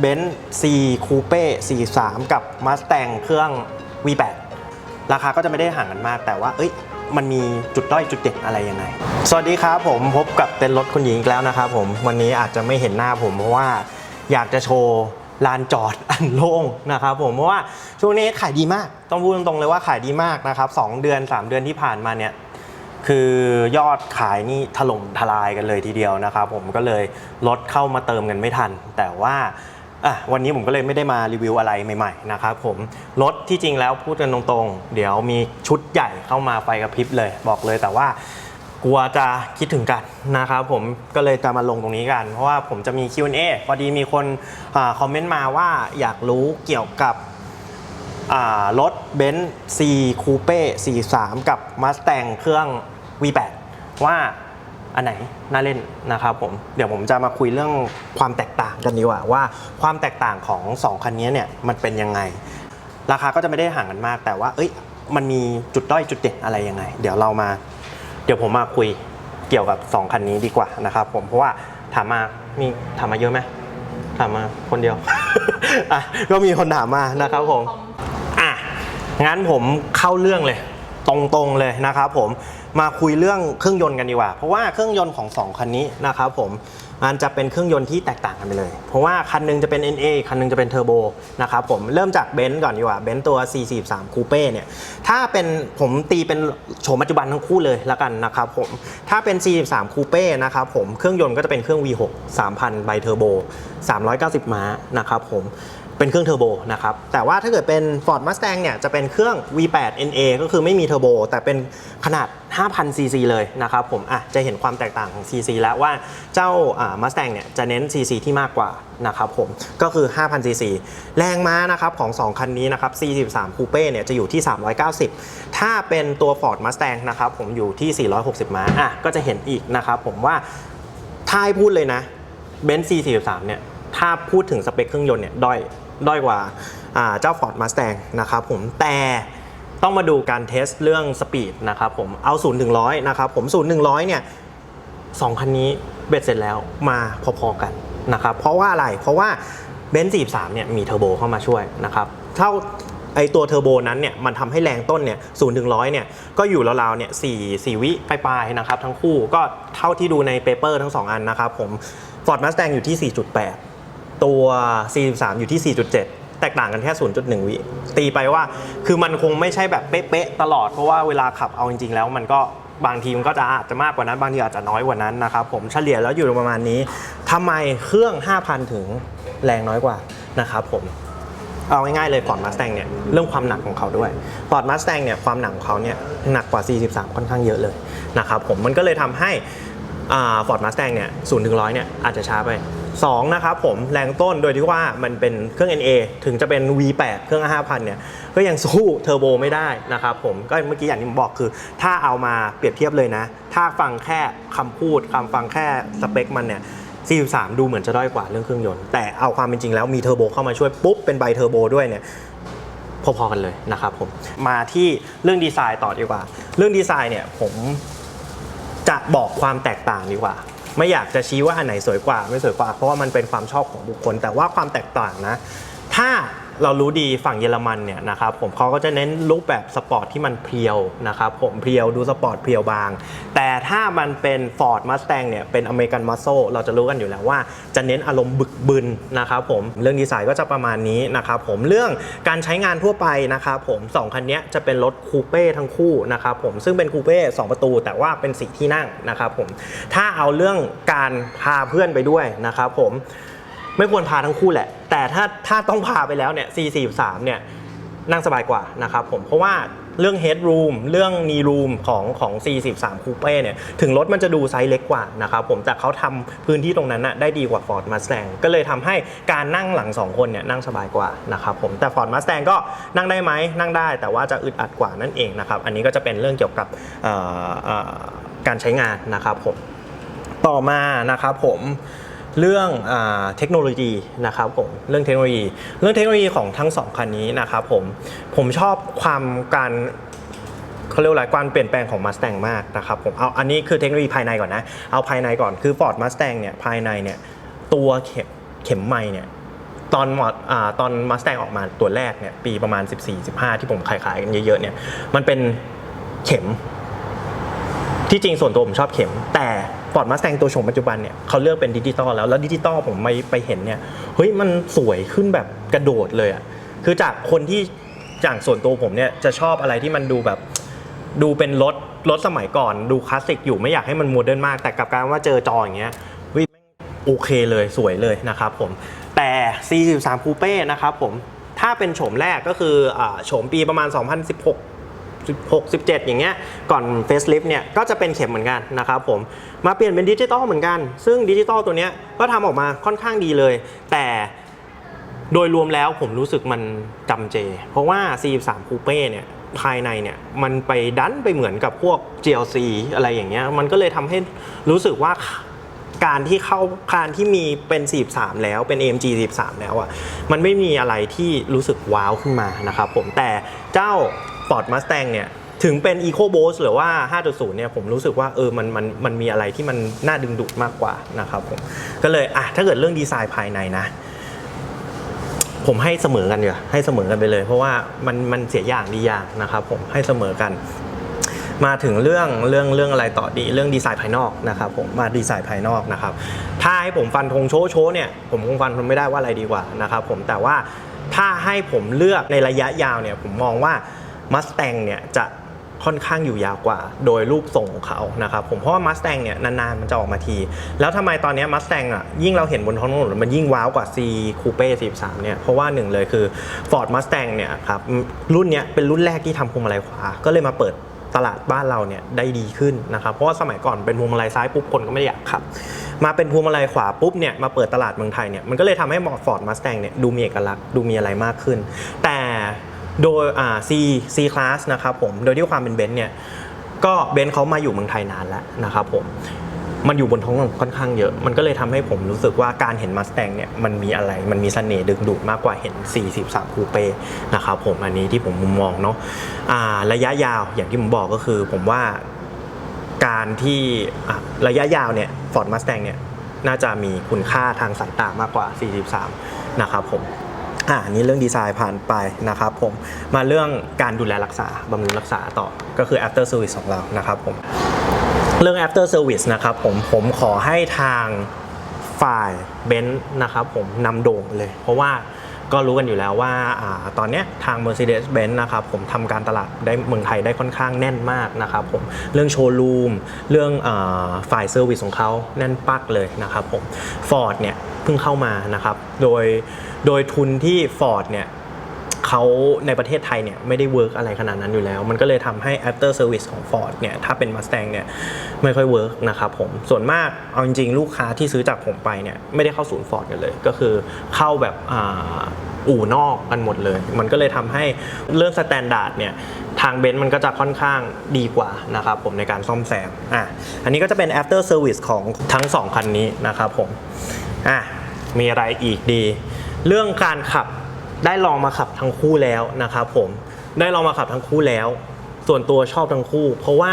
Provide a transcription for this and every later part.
เบนซ์ C Coupe 43 กับ Mustang เครื่อง V8 ราคาก็จะไม่ได้ห่างกันมาก แต่ว่า เอ้ย มันมีจุดด้อยจุดเด่นอะไรยังไง สวัสดีครับผมพบกับเต็นรถคุณหญิงอีกแล้วนะครับผม วันนี้อาจจะไม่เห็นหน้าผมเพราะว่าอยากจะโชว์ลานจอดอันโล่งนะครับผม เพราะว่าช่วงนี้ขายดีมาก ต้องพูดตรงๆเลยว่าขายดีมากนะครับสองเดือน 3 เดือนที่ผ่านมาเนี่ยคือยอดขายนี่ถล่มทลายกันเลยทีเดียวนะครับผมก็เลยรถเข้ามาเติมกันไม่ทัน แต่ว่า อะวันนี้ผมก็เลยไม่ได้มารีวิวอะไรใหม่ๆนะครับผมรถที่จริงแล้วพูดกันตรงๆ เดี๋ยวมีชุดใหญ่เข้ามาไฟกระพริบเลย บอกเลยแต่ว่ากลัวจะคิดถึงกันนะครับผมก็เลยจะมาลงตรงนี้กัน เพราะว่าผมจะมี Q&A พอดีมีคนอคอมเมนต์มาว่าอยากรู้เกี่ยวกับรถเบนซ์ C Coupe 43 กับ Mustang เครื่อง V8 ว่า อันไหนน่าเล่นนะครับผมเดี๋ยวผมจะมาคุยเรื่องความแตกต่างกันดีกว่าว่าความแตกต่างของ 2 คันนี้เนี่ยมันเป็นยังไง ราคาก็จะไม่ได้ห่างกันมาก แต่ว่าเอ้ยมันมีจุดด้อยจุดเด่นอะไรยังไง เดี๋ยวเรามา เดี๋ยวผมมาคุยเกี่ยวกับ 2 คันนี้ดีกว่านะครับผมเพราะว่าถามมามีถามมาเยอะไหมถามมาคนเดียวอะก็มีคนถามมานะครับผมอะงั้นผมเข้าเรื่องเลย ตรงๆเลยนะครับผม มาคุยเรื่องเครื่องยนต์กันดีกว่า เพราะว่าเครื่องยนต์ของ 2 คันนี้นะครับผมมันจะเป็นเครื่องยนต์ที่แตกต่างกันไปเลย เพราะว่าคันหนึงจะเป็น NA คันหนึงจะเป็นเทอร์โบนะครับผมเริ่มจากเบนซ์ก่อนดีกว่าเบนซ์ตัว C43 Coupe เนี่ยถ้าเป็นผมตีเป็นโฉมปัจจุบันทั้งคู่เลยละกันนะครับผมถ้าเป็น C43 Coupe นะครับผมเครื่องยนต์ก็จะเป็นเครื่อง V6 3,000 ไบเทอร์โบ 390 ม้านะครับผม เป็นเครื่องเทอร์โบนะครับ แต่ว่าถ้าเกิดเป็น Ford Mustang เนี่ยจะเป็นเครื่อง V8 NA ก็คือไม่มีเทอร์โบแต่เป็นขนาด 5,000 cc เลยนะครับผมอะจะเห็นความแตกต่างของ cc แล้วว่าเจ้าอ่า Mustang เนี่ยจะเน้น cc ที่มากกว่านะครับผมก็คือ 5,000 cc แรงม้านะครับของ 2 คันนี้นะครับ C43 Coupe เนี่ยจะอยู่ที่ 390 ถ้าเป็นตัว Ford Mustang นะครับผมอยู่ที่ 460 ม้าอะก็จะเห็นอีกนะครับผมว่าถ้าให้พูดเลยนะเบนซ์ C43 เนี่ยถ้าพูดถึงสเปคเครื่องยนต์เนี่ยด้อย ด้อยกว่าเจ้า Ford Mustang นะครับผมแต่ต้องมาดูการเทสเรื่องสปีดนะครับผมเอา0ถึง100นะครับผม0ถึง100เนี่ยสองคันนี้เบ็ดเสร็จแล้วมาพอๆกันนะครับเพราะว่าอะไรเพราะว่าเบนซ์43เนี่ยมีเทอร์โบเข้ามาช่วยนะครับเท่าไอตัวเทอร์โบนั้นเนี่ยมันทำให้แรงต้นเนี่ยศูนย์ถึงร้อยเนี่ยก็อยู่ราวๆเนี่ยสี่สี่วิปลายๆนะครับทั้งคู่ก็เท่าที่ดูในเปเปอร์ทั้งสองอันนะครับผม Ford Mustang อยู่ที่ 4.8 ตัว 43 อยู่ที่ 4.7 แตกต่างกันแค่ 0.1 วิ ตีไปว่า คือมันคงไม่ใช่แบบเป๊ะๆตลอด เพราะว่าเวลาขับเอาจริงๆ แล้วมันก็บางทีมันก็จะอาจจะมากกว่านั้นบางทีอาจจะน้อยกว่านั้นนะครับผมเฉลี่ยแล้วอยู่ประมาณนี้ทำไมเครื่อง 5,000 ถึงแรงน้อยกว่านะครับผมเอาง่ายๆเลย Ford Mustang เนี่ยเรื่องความหนักของเขาด้วย Ford Mustang เนี่ยความหนักของเขาเนี่ยหนักกว่า 43 ค่อนข้างเยอะเลยนะครับผมมันก็เลยทำให้ฟอร์ดมาสแตงเนี่ยศูนย์ถึงร้อยเนี่ยอาจจะช้าไป 2นะครับผมแรงต้นโดยที่ว่ามันเป็นเครื่อง NA ถึงจะเป็น V8 เครื่อง 5,000 เนี่ย ก็ยังสู้เทอร์โบไม่ได้นะครับผมก็เมื่อกี้อย่างที่ผมบอกคือ ถ้าเอามาเปรียบเทียบเลยนะ ถ้าฟังแค่คำพูดคำฟังแค่สเปคมันเนี่ย43 ดูเหมือนจะด้อยกว่าเรื่องเครื่องยนต์ แต่เอาความเป็นจริงแล้วมีเทอร์โบเข้ามาช่วยปุ๊บเป็นไบเทอร์โบด้วยเนี่ยพอๆกันเลยนะครับผมมาที่เรื่องดีไซน์ต่อดีกว่า เรื่องดีไซน์เนี่ยผมจะบอกความแตกต่างดีกว่า ไม่อยากจะชี้ว่าอันไหนสวยกว่าไม่สวยกว่า เพราะว่ามันเป็นความชอบของบุคคล แต่ว่าความแตกต่างนะ ถ้า เรารู้ดีฝั่งเยอรมันเนี่ยนะครับผมเขาก็จะเน้นรูปแบบสปอร์ตที่มันเพียวนะครับผมเพียวดูสปอร์ตเพียวบาง แต่ถ้ามันเป็น Ford Mustang เนี่ยเป็นอเมริกันมัสโซเราจะรู้กันอยู่แล้วว่าจะเน้นอารมณ์บึกบึนนะครับผมเรื่องดีไซน์ก็จะประมาณนี้นะครับผมเรื่องการใช้งานทั่วไปนะครับผมสองคันนี้จะเป็นรถคูเป้ทั้งคู่นะครับผมซึ่งเป็นคูเป้สองประตู แต่ว่าเป็นสีที่นั่งนะครับผมถ้าเอาเรื่องการพาเพื่อนไปด้วยนะครับผม ไม่ควรพาทั้งคู่แหละ แต่ถ้าถ้าต้องพาไปแล้วเนี่ย C43 เนี่ยนั่งสบายกว่านะครับผมเพราะว่าเรื่อง headroom เรื่อง knee room ของของ C43 Coupe เนี่ยถึงรถมันจะดูไซส์เล็กกว่านะครับผมแต่เขาทำพื้นที่ตรงนั้นน่ะได้ดีกว่า Ford Mustang ก็เลยทำให้การนั่งหลัง 2 คนเนี่ยนั่งสบายกว่านะครับผมแต่ Ford Mustang ก็นั่งได้ไหมนั่งได้แต่ว่าจะอึดอัดกว่านั่นเองนะครับอันนี้ก็จะเป็นเรื่องเกี่ยวกับเอ่อการใช้งานนะครับผมต่อมานะครับผม เรื่องอเทคโนโลยีนะครับผมเรื่องเทคโนโลยี เรื่องเทคโนโลยีของทั้งสองคันนี้นะครับผมผมชอบความการเขาเรียกว่าอะไรการเปลี่ยนแปลงของ Mustang มากนะครับผมเอาอันนี้คือเทคโนโลยีภายในก่อนนะ เอาภายในก่อนคือ Ford Mustang เนี่ยภายในเนี่ยตัวเข็มเข็มไม้เนี่ยตอนมอดตอนมาสแตงออกมาตัวแรกเนี่ยปีประมาณ 14-15 ที่ผมขายๆกันเยอะๆเนี่ยมันเป็นเข็มที่จริงส่วนตัวผมชอบเข็มแต่ ฟอร์ดมาสแตงตัวโฉมปัจจุบันเนี่ยเขาเลือกเป็นดิจิตอลแล้วแล้วดิจิตอลผมไปไปเห็นเนี่ยเฮ้ยมันสวยขึ้นแบบกระโดดเลยอะคือจากคนที่จากส่วนตัวผมเนี่ยจะชอบอะไรที่มันดูแบบดูเป็นรถรถสมัยก่อนดูคลาสสิกอยู่ไม่อยากให้มันโมเดิร์นมาก แต่กับการว่าเจอจออย่างเงี้ยเฮ้ยแม่งโอเคเลยสวยเลยนะครับผมแต่ C13 Coupe นะครับผมถ้าเป็นโฉมแรกก็คือโฉมปีประมาณ 2016 16 17 อย่างเงี้ยก่อนเฟสลิฟเนี่ยก็จะเป็นเข็มเหมือนกันนะครับผมมาเปลี่ยนเป็นดิจิตอลเหมือนกัน ซึ่งดิจิตอลตัวเนี้ยก็ทำออกมาค่อนข้างดีเลย แต่โดยรวมแล้วผมรู้สึกมันจำเจ เพราะว่า C3 Coupe เนี่ยภายในเนี่ยมันไปดันไปเหมือนกับพวก GLC อะไรอย่างเงี้ยมันก็เลยทำให้รู้สึกว่าการที่เข้าการที่มีเป็น 43 แล้วเป็น AMG 43 แล้วอะมันไม่มีอะไรที่รู้สึกว้าวขึ้นมานะครับผมแต่เจ้า Ford Mustang เนี่ยถึงเป็น EcoBoost หรือว่า 5.0 เนี่ยผมรู้สึกว่าเออมันมันมันมีอะไรที่มันน่าดึงดูดมากกว่านะครับผมก็เลยอะถ้าเกิดเรื่องดีไซน์ภายในนะ ผมให้เสมอกันเดียวาให้เสมอกันไปเลย เพราะว่ามันมันเสียอย่างดีอย่างนะครับผมให้เสมอกัน มาถึงเรื่องเรื่องเรื่องอะไรต่อดีเรื่องดีไซน์ภายนอกนะครับผมมาดีไซน์ภายนอกนะครับถ้าให้ผมฟันธงโชโชว์เนี่ยผมคงฟันธงไม่ได้ว่าอะไรดีกว่านะครับผมแต่ว่าถ้าให้ผมเลือกในระยะยาวเนี่ยผมมองว่า Mustang เนี่ยจะค่อนข้างอยู่ยาวกว่า โดยรูปทรงของเขานะครับผมเพราะว่า Mustang เนี่ยนานๆมันจะออกมาที แล้วทำไมตอนนี้ย Mustang อะยิ่งเราเห็นบนท้องถนนมันยิ่งว้าวกว่า C Coupe 43เนี่ยเพราะว่าหนึ่งเลยคือ Ford Mustang เนี่ยครับรุ่นเนี้ยเป็นรุ่นแรกที่ทำพวงมาลัยขวาก็เลยมาเปิดตลาดบ้านเราเนี่ยได้ดีขึ้นนะครับเพราะว่าสมัยก่อนเป็นพวงมาลัยซ้ายปุ๊บคนก็ไม่อยากขับ มาเป็นพวงมาลัยขวาปุ๊บเนี่ยมาเปิดตลาดเมืองไทยเนี่ยมันก็เลยทำให้ฟอร์ดมาสแตงเนี่ยดูมีเอกลักษณ์ดูมีอะไรมากขึ้น แต่ โดยอ่า C C class นะครับผม โดยที่ความเป็นเบนซ์เนี่ย ก็เบนซ์เขามาอยู่เมืองไทยนานแล้วนะครับผม มันอยู่บนท้องถนนค่อนข้างเยอะ มันก็เลยทำให้ผมรู้สึกว่าการเห็นมาสแตงเนี่ย มันมีอะไร มันมีเสน่ห์ดึงดูดมากกว่าเห็น 43 คูเป้ นะครับผม อันนี้ที่ผมมุมมองเนาะอ่าระยะยาว อย่างที่ผมบอกก็คือผมว่าการที่ะระยะยาวเนี่ย Ford Mustang เนี่ย น่าจะมีคุณค่าทางสายตามากกว่า 43 นะครับผม อ่านี้เรื่องดีไซน์ผ่านไปนะครับผมมาเรื่องการดูแลรักษาบำรุงรักษาต่อก็คือ after service ของเรานะครับผมเรื่อง after service นะครับผมผมขอให้ทางฝ่ายเบนซ์นะครับผมนำโด่งเลย เพราะว่าก็รู้กันอยู่แล้วว่าอาตอนนี้ทาง Mercedes-Benz นะครับผมทำการตลาดได้เมืองไทยได้ค่อนข้างแน่นมากนะครับผมเรื่องโชว์รูม เรื่องอาฝ่ายเซอร์วิสของเขาแน่นปักเลยนะครับผม Ford เนี่ย เพิ่งเข้ามานะครับ โดยโดยทุนที่ Ford เนี่ยเขาในประเทศไทยเนี่ยไม่ได้เวิร์กอะไรขนาดนั้นอยู่แล้ว มันก็เลยทำให้ after service ของ Ford เนี่ยถ้าเป็น Mustang เนี่ยไม่ค่อยเวิร์กนะครับผม ส่วนมากเอาจริงๆ ลูกค้าที่ซื้อจากผมไปเนี่ยไม่ได้เข้าศูนย์ Ford กันเลย ก็คือเข้าแบบอ,อู่นอกกันหมดเลย มันก็เลยทำให้เรื่องสแตนดาร์ดเนี่ยทางเบนซ์มันก็จะค่อนข้างดีกว่านะครับผมในการซ่อมแซมอะอันนี้ก็จะเป็น after service ของทั้งสองคันนี้นะครับผมอะ มีอะไรอีกดี เรื่องการขับได้ลองมาขับทั้งคู่แล้วนะครับผมได้ลองมาขับทั้งคู่แล้ว ส่วนตัวชอบทั้งคู่ เพราะว่า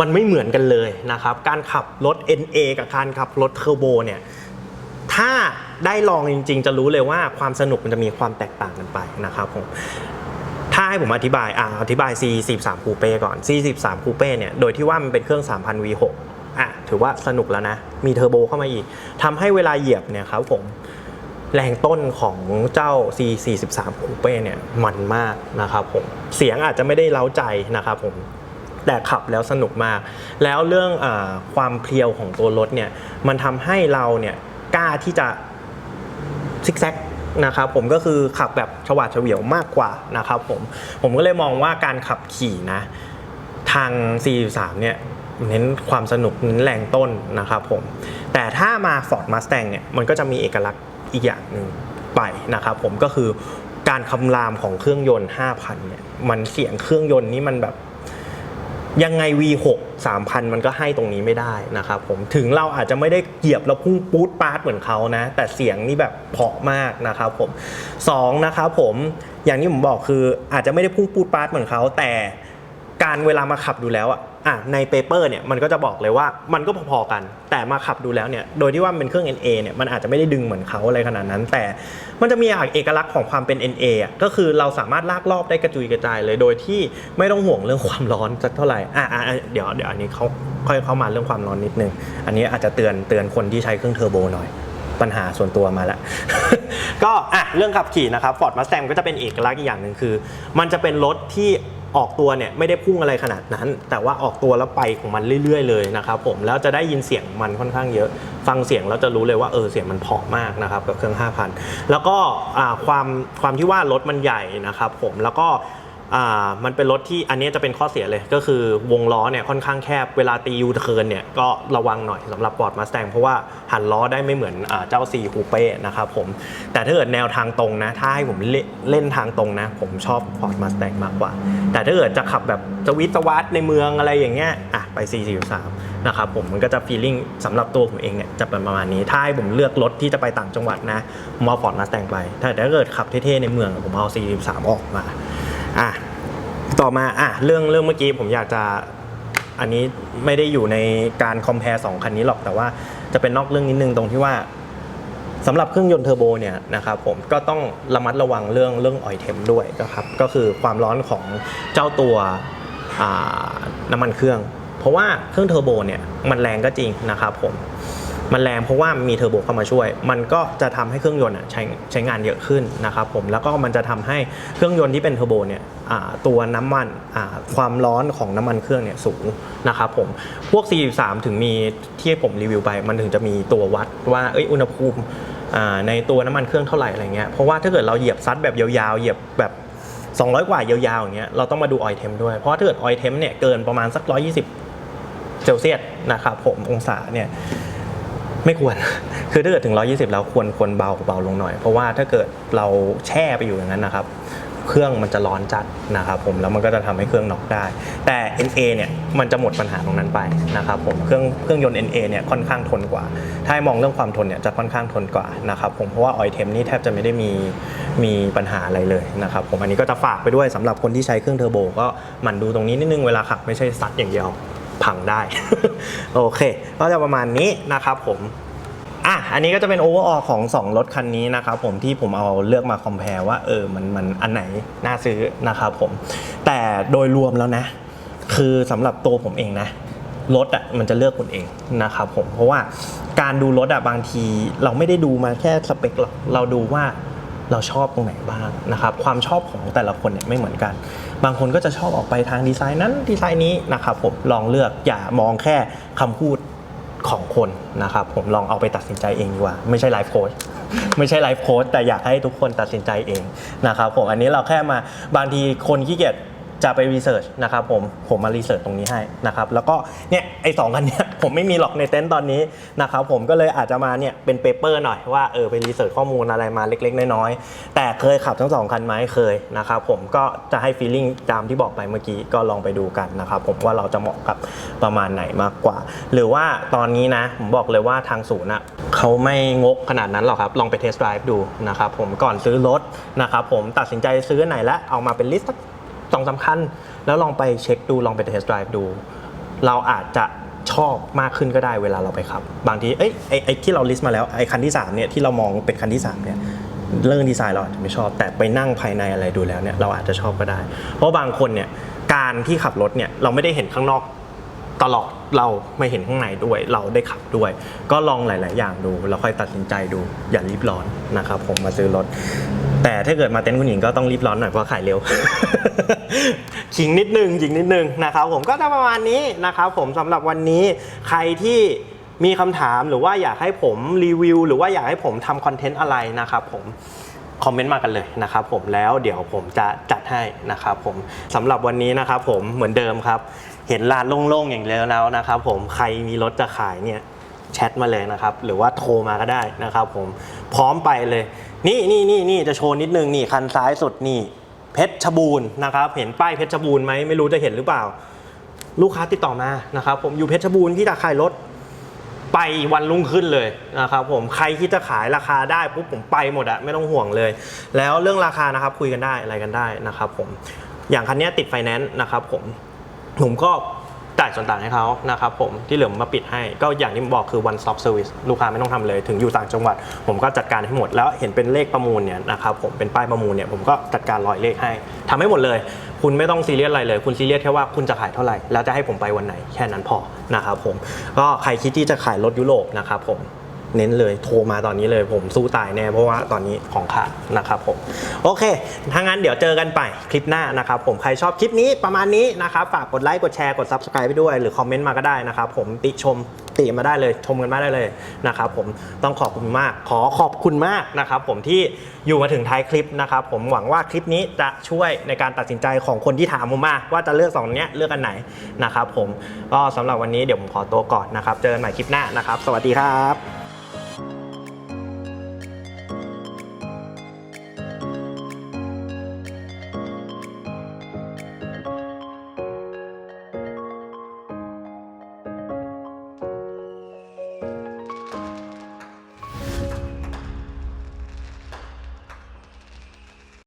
มันไม่เหมือนกันเลยนะครับ การขับรถ NA กับการขับรถเทอร์โบเนี่ย ถ้าได้ลองจริง ๆ จะรู้เลยว่าความสนุกมันจะมีความแตกต่างกันไปนะครับผม ถ้าให้ผมอธิบาย อ่า อธิบาย C43 Coupe ก่อน C43 Coupe เนี่ย โดยที่ว่ามันเป็นเครื่อง 3,000 V6 อะถือว่าสนุกแล้วนะ มีเทอร์โบเข้ามาอีกทำให้เวลาเหยียบเนี่ยครับผมแรงต้นของเจ้า C43 Coupe เนี่ยมันมากนะครับผมเสียงอาจจะไม่ได้เล้าใจนะครับผมแต่ขับแล้วสนุกมาก แล้วเรื่องอความเพียวของตัวรถเนี่ยมันทำให้เราเนี่ยกล้าที่จะซิกแซกนะครับผมก็คือขับแบบฉวาดเฉวียวมากกว่านะครับผมผมก็เลยมองว่าการขับขี่นะทาง C3 เนี่ย เน้นความสนุกเน้นแรงต้นนะครับผม แต่ถ้ามา Ford Mustang เนี่ยมันก็จะมีเอกลักษณ์อีกอย่างหนึ่งไปนะครับผมก็คือการคำรามของเครื่องยนต์ 5,000เนี่ยมันเสียงเครื่องยนต์นี่มันแบบยังไง V6 3,000 มันก็ให้ตรงนี้ไม่ได้นะครับผมถึงเราอาจจะไม่ได้เหยียบแล้วพุ่งปูดปาดเหมือนเขานะ แต่เสียงนี่แบบเพาะมากนะครับผมสองนะครับผมอย่างที่ผมบอกคืออาจจะไม่ได้พุ่งปูดปาดเหมือนเขาแต่การเวลามาขับดูแล้วอะ อะในเปเปอร์เนี่ยมันก็จะบอกเลยว่ามันก็พอๆกัน แต่มาขับดูแล้วเนี่ยโดยที่ว่ามันเป็นเครื่อง NA เนี่ยมันอาจจะไม่ได้ดึงเหมือนเขาอะไรขนาดนั้น แต่มันจะมีเอกลักษณ์ของความเป็น NA อะก็คือเราสามารถลากรอบได้กระจุยกระจายเลย โดยที่ไม่ต้องห่วงเรื่องความร้อนสักเท่าไหร่อะอะอะเดี๋ยวเดี๋ยวอันนี้เขาค่อยเข้ามาเรื่องความร้อนนิดนึง อันนี้อาจจะเตือนเตือนคนที่ใช้เครื่องเทอร์โบหน่อยปัญหาส่วนตัวมาแล้ว ก็อะเรื่องขับขี่นะครับ Ford Mustang ก็จะเป็นเอกลักษณ์อีกอย่างหนึ่งคือ มันจะเป็นรถที่ ออกตัวเนี่ยไม่ได้พุ่งอะไรขนาดนั้น แต่ว่าออกตัวแล้วไปของมันเรื่อย ๆ เลยนะครับผมแล้วจะได้ยินเสียงมันค่อนข้างเยอะ ฟังเสียงแล้วจะรู้เลยว่าเออเสียงมันเพาะมากนะครับกับเครื่อง 5,000 แล้วก็ความความที่ว่ารถมันใหญ่นะครับผมแล้วก็ อ่ามันเป็นรถที่อันนี้จะเป็นข้อเสียเลยก็คือวงล้อเนี่ยค่อนข้างแคบเวลาตียูเทิร์นเนี่ยก็ระวังหน่อยสำหรับ Ford Mustang เพราะว่าหันล้อได้ไม่เหมือนอาเจ้า C Coupe นะครับผมแต่ถ้าเกิดแนวทางตรงนะ ถ้าให้ผมเล่นเลนทางตรงนะ ผมชอบ Ford Mustang มากกว่า แต่ถ้าเกิดจะขับแบบสวิตสวัสดในเมืองอะไรอย่างเงี้ยอะไป C43 นะครับผมมันก็จะ feeling สำหรับตัวผมเองเนี่ยจะเป็นประมาณนี้ ถ้าให้ผมเลือกรถที่จะไปต่างจังหวัดนะผมเอา Ford Mustang ไป ถ้าถ้าเกิดขับเท่ๆในเมืองผมเอา C43 ออกมา อะต่อมาอะเรื่องเรื่องเมื่อกี้ผมอยากจะอันนี้ไม่ได้อยู่ในการคอมเพลสองคันนี้หรอกแต่ว่าจะเป็นนอกเรื่องนิดนึงตรงที่ว่าสำหรับเครื่องยนต์เทอร์โบเนี่ยนะครับผมก็ต้องระมัดระวังเรื่องเรื่องออยเทมด้วยนะครับก็คือความร้อนของเจ้าตัวน้ำมันเครื่อง เพราะว่าเครื่องเทอร์โบเนี่ยมันแรงก็จริงนะครับผม มันแรงเพราะว่ามีเทอร์โบเข้ามาช่วย มันก็จะทำให้เครื่องยนต์ใช้ใช้งานเยอะขึ้นนะครับผมแล้วก็มันจะทำให้เครื่องยนต์ที่เป็นเทอร์โบเนี่ยตัวน้ำมันความร้อนของน้ำมันเครื่องเนี่ยสูงนะครับผมพวก 43 ถึงมีที่ผมรีวิวไป มันถึงจะมีตัววัดว่าเอ้ยอุณหภูมิในตัวน้ำมันเครื่องเท่าไหร่อะไรเงี้ยเพราะว่าถ้าเกิดเราเหยียบซัดแบบยาวๆเหยียบแบบ200 กว่ายาวๆอย่างเงี้ยเราต้องมาดูออยเทมด้วย เพราะถ้าเกิดออยเทมเนี่ยเกินประมาณสัก 120 เซลเซียสนะครับผมองศาเนี่ย ไม่ควร คือถ้าเกิดถึง 120 แล้วควรควรเบาเบาลงหน่อย เพราะว่าถ้าเกิดเราแช่ไปอยู่อย่างนั้นนะครับ เครื่องมันจะร้อนจัดนะครับผม แล้วมันก็จะทำให้เครื่องน็อกได้ แต่ NA เนี่ยมันจะหมดปัญหาตรงนั้นไปนะครับผม เครื่องเครื่องยนต์ NA เนี่ยค่อนข้างทนกว่า ถ้ามองเรื่องความทนเนี่ยจะค่อนข้างทนกว่านะครับผม เพราะว่าออยเทมนี่แทบจะไม่ได้มีมีปัญหาอะไรเลยนะครับผม อันนี้ก็จะฝากไปด้วยสำหรับคนที่ใช้เครื่องเทอร์โบก็หมันดูตรงนี้นิดนึงเวลาขับไม่ใช่ซัดอย่างเดียว พังได้ โอเค ก็จะประมาณนี้นะครับผมอะอันนี้ก็จะเป็นโอเวอร์ออของ 2 รถคันนี้นะครับผมที่ผมเอาเลือกมาคอมเพลว่าเออมันมันอันไหนน่าซื้อนะครับผม แต่โดยรวมแล้วนะ คือสำหรับตัวผมเองนะรถอะมันจะเลือกคุณเองนะครับผมเพราะว่าการดูรถอะบางทีเราไม่ได้ดูมาแค่สเปคหรอกเราดูว่า เราชอบตรงไหนบ้างนะครับความชอบของแต่ละคนเนี่ยไม่เหมือนกัน บางคนก็จะชอบออกไปทางดีไซน์นั้นดีไซน์นี้นะครับผมลองเลือกอย่ามองแค่คำพูดของคนนะครับผมลองเอาไปตัดสินใจเองดีกว่า ไม่ใช่ไลฟ์โค้ชไม่ใช่ไลฟ์โค้ชแต่อยากให้ทุกคนตัดสินใจเองนะครับผมอันนี้เราแค่มาบางทีคนขี้เกียจ จะไปรีเสิร์ชนะครับผมผมมารีเสิร์ชตรงนี้ให้นะครับแล้วก็เนี่ยไอ้สองคันเนี้ยผมไม่มีหรอกในเต็นท์ตอนนี้นะครับผมก็เลยอาจจะมาเนี่ยเป็นเปเปอร์หน่อยว่าเออไปรีเสิร์ชข้อมูลอะไรมาเล็ก ๆ น้อยๆแต่เคยขับทั้งสองคันไหมเคยนะครับผมก็จะให้ฟีลลิ่งตามที่บอกไปเมื่อกี้ก็ลองไปดูกันนะครับผมว่าเราจะเหมาะกับประมาณไหนมากกว่า หรือว่าตอนนี้นะผมบอกเลยว่าทางศูนย์อะเขาไม่งกขนาดนั้นหรอกครับลองไปเทสต์ไดรฟ์ดูนะครับผมก่อนซื้อรถนะครับผมตัดสินใจซื้อไหนแล้วเอามาเป็นลิสต์ องสำคัญ แล้วลองไปเช็คดูลองไปเทสต์ไดรฟ์ดู เราอาจจะชอบมากขึ้นก็ได้เวลาเราไปขับ บางทีเอ้ยไอไอที่เราลิสต์มาแล้วไอ้คันที่3เนี่ยที่เรามองเป็นคันที่3เนี่ยเรื่องดีไซน์เราอาจจะไม่ชอบ แต่ไปนั่งภายในอะไรดูแล้วเนี่ยเราอาจจะชอบก็ได้ เพราะบางคนเนี่ยการที่ขับรถเนี่ยเราไม่ได้เห็นข้างนอกตลอดเราไม่เห็นข้างในด้วย เราได้ขับด้วย ก็ลองหลาย ๆ อย่างดูแล้วค่อยตัดสินใจดูอย่ารีบร้อนนะครับผมมาซื้อรถ แต่ถ้าเกิดมาเต็นท์คุณหญิงก็ต้องรีบร้อนหน่อยเพราะขายเร็ว ขิงนิดนึงขิงนิดนึงนะครับผมก็จะประมาณนี้นะครับผมสำหรับวันนี้ใครที่มีคำถามหรือว่าอยากให้ผมรีวิว หรือว่าอยากให้ผมทำคอนเทนต์อะไรนะครับผมคอมเมนต์มากันเลยนะครับผมแล้วเดี๋ยวผมจะจัดให้นะครับผมสำหรับวันนี้นะครับผมเหมือนเดิมครับ เห็นลานโล่งๆอย่างเดียวแล้วนะครับผมใครมีรถจะขายเนี่ยแชทมาเลยนะครับ หรือว่าโทรมาก็ได้นะครับผมพร้อมไปเลย นี่นี่นี่นี่จะโชว์นิดนึงนี่คันซ้ายสุดนี่ เพชรชบูรณ์นะครับเห็นป้ายเพชรชบูรณ์ไหมไม่รู้จะเห็นหรือเปล่า ลูกค้าติดต่อมานะครับผมอยู่เพชรบูรณ์ที่จะขายรถไปวันรุ่งขึ้นเลยนะครับผมใครที่จะขายราคาได้ปุ๊บผมไปหมดอะไม่ต้องห่วงเลย แล้วเรื่องราคานะครับคุยกันได้อะไรกันได้นะครับผมอย่างคันนี้ติดไฟแนนซ์นะครับผมผมก็ จ่ายส่วนต่างให้เขานะครับผมที่เหลือผมมาปิดให้ก็อย่างที่ผมบอกคือ one stop service ลูกค้าไม่ต้องทำเลยถึงอยู่ต่างจังหวัด ผมก็จัดการให้หมด แล้วเห็นเป็นเลขประมูลเนี่ยนะครับผมเป็นป้ายประมูลเนี่ยผมก็จัดการรอยเลขให้ทำให้หมดเลย คุณไม่ต้องซีเรียสอะไรเลย คุณซีเรียสแค่ว่าคุณจะขายเท่าไหร่แล้วจะให้ผมไปวันไหนแค่นั้นพอนะครับผมก็ใครคิดที่จะขายรถยุโรปนะครับผม เน้นเลยโทรมาตอนนี้เลยผมสู้ตายแน่เพราะว่าตอนนี้ของขาดนะครับผมโอเคถ้างั้นเดี๋ยวเจอกันไปคลิปหน้านะครับผมใครชอบคลิปนี้ประมาณนี้นะครับฝากกดไลค์กดแชร์กด subscribe ไปด้วยหรือคอมเมนต์มาก็ได้นะครับผมติชมติมาได้เลยชมกันมาได้เลยนะครับผมต้องขอบคุณมากขอขอบคุณมากนะครับผมที่อยู่มาถึงท้ายคลิปนะครับผมหวังว่าคลิปนี้จะช่วยในการตัดสินใจของคนที่ถามผมมาว่าจะเลือกสองเนี้ยเลือกอันไหนนะครับผมก็สำหรับวันนี้เดี๋ยวผมขอตัวก่อนนะครับเจอกันใหม่คลิปหน้านะครับ สวัสดีครับ